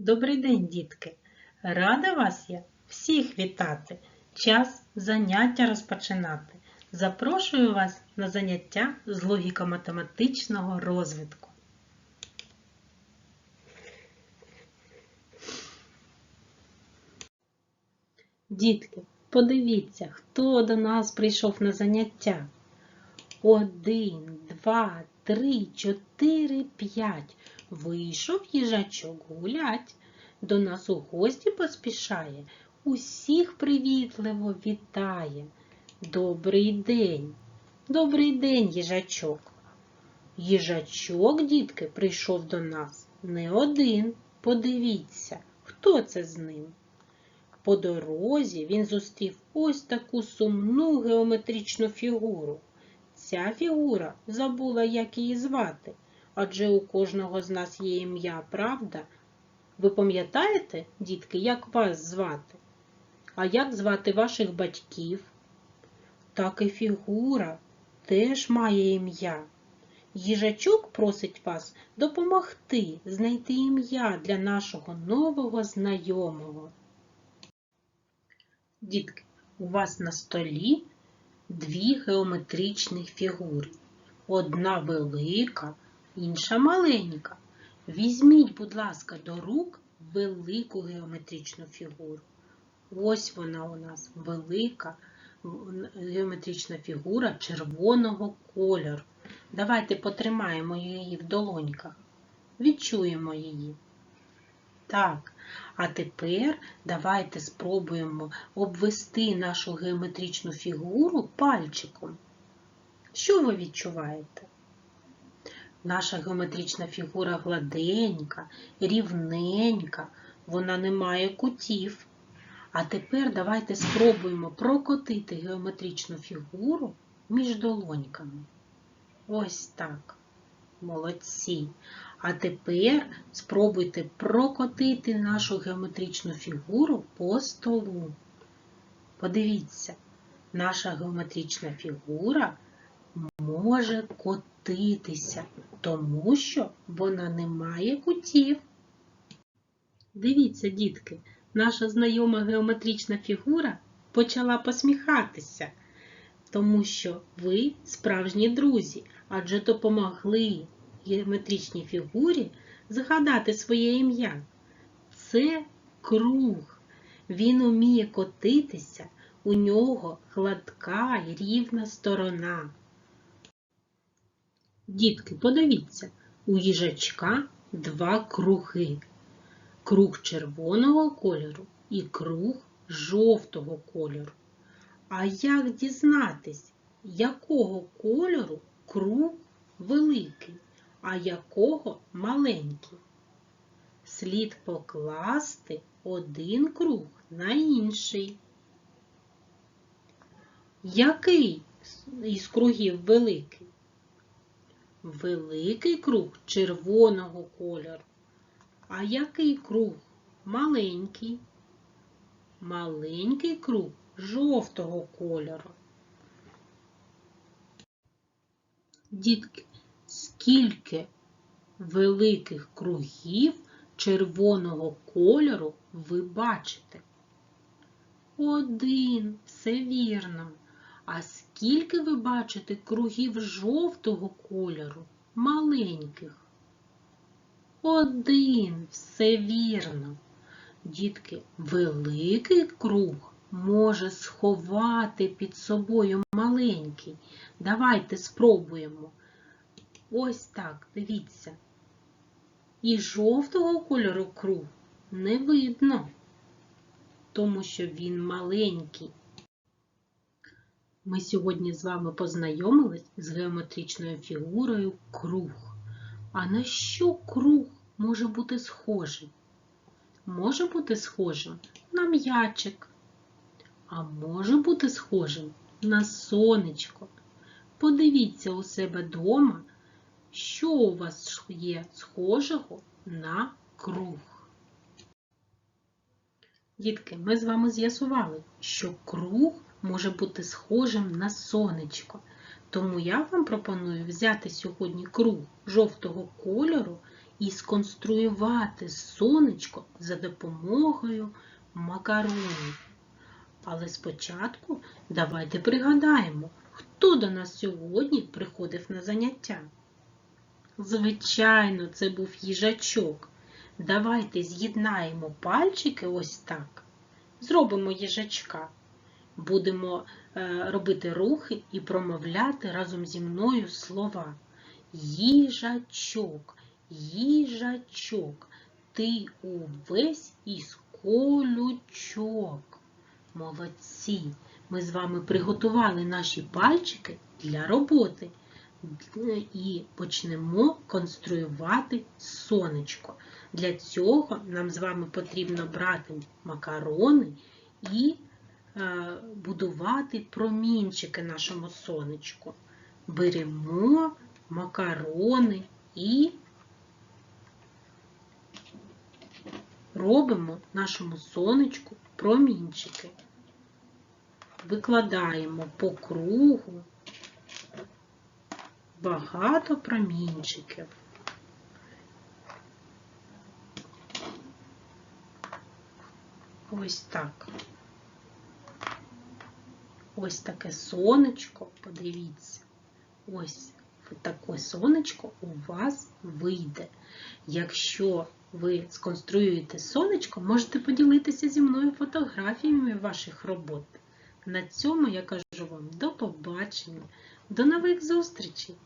Добрий день, дітки! Рада вас я всіх вітати! Час заняття розпочинати. Запрошую вас на заняття з логіко-математичного розвитку. Дітки, подивіться, хто до нас прийшов на заняття. Один, два, три, чотири, п'ять. Вийшов їжачок гулять. До нас у гості поспішає, усіх привітливо вітає. Добрий день, добрий день, їжачок. Їжачок, дітки, прийшов до нас не один. Подивіться, хто це з ним. По дорозі він зустрів ось таку сумну геометричну фігуру. Ця фігура забула, як її звати, адже у кожного з нас є ім'я, правда? Ви пам'ятаєте, дітки, як вас звати? А як звати ваших батьків? Так і фігура теж має ім'я. Їжачок просить вас допомогти знайти ім'я для нашого нового знайомого. Дітки, у вас на столі дві геометричних фігури. Одна велика, інша маленька. Візьміть, будь ласка, до рук велику геометричну фігуру. Ось вона у нас велика геометрична фігура червоного кольору. Давайте потримаємо її в долоньках. Відчуємо її. Так, а тепер давайте спробуємо обвести нашу геометричну фігуру пальчиком. Що ви відчуваєте? Наша геометрична фігура гладенька, рівненька, вона не має кутів. А тепер давайте спробуємо прокотити геометричну фігуру між долоньками. Ось так. Молодці. А тепер спробуйте прокотити нашу геометричну фігуру по столу. Подивіться, наша геометрична фігура може котитися, тому що вона не має кутів. Дивіться, дітки, наша знайома геометрична фігура почала посміхатися, тому що ви справжні друзі, адже допомогли геометричній фігурі згадати своє ім'я. Це круг. Він уміє котитися, у нього гладка і рівна сторона. Дітки, подивіться, у їжачка два круги. Круг червоного кольору і круг жовтого кольору. А як дізнатись, якого кольору круг великий, а якого маленький? Слід покласти один круг на інший. Який із кругів великий? Великий круг червоного кольору. А який круг маленький? Маленький круг жовтого кольору. Дітки, скільки великих кругів червоного кольору ви бачите? Один, все вірно. А скільки ви бачите кругів жовтого кольору, маленьких? Один, все вірно. Дітки, великий круг може сховати під собою маленький. Давайте спробуємо. Ось так, дивіться. І жовтого кольору круг не видно, тому що він маленький. Ми сьогодні з вами познайомились з геометричною фігурою круг. А на що круг може бути схожий? Може бути схожим на м'ячик, а може бути схожим на сонечко. Подивіться у себе вдома, що у вас є схожого на круг. Дітки, ми з вами з'ясували, що круг може бути схожим на сонечко. Тому я вам пропоную взяти сьогодні круг жовтого кольору і сконструювати сонечко за допомогою макаронів. Але спочатку давайте пригадаємо, хто до нас сьогодні приходив на заняття. Звичайно, це був їжачок. Давайте з'єднаємо пальчики ось так. Зробимо їжачка. Будемо е, робити рухи і промовляти разом зі мною слова. Їжачок, їжачок, ти увесь із колючок. Молодці! Ми з вами приготували наші пальчики для роботи і почнемо конструювати сонечко. Для цього нам з вами потрібно брати макарони і е, будувати промінчики нашому сонечку. Беремо макарони і робимо нашому сонечку промінчики. Викладаємо по кругу багато промінчиків. Ось так. Ось таке сонечко, подивіться. Ось таке сонечко у вас вийде. Якщо ви сконструюєте сонечко, можете поділитися зі мною фотографіями ваших робот. На цьому я кажу вам до побачення, до нових зустрічей!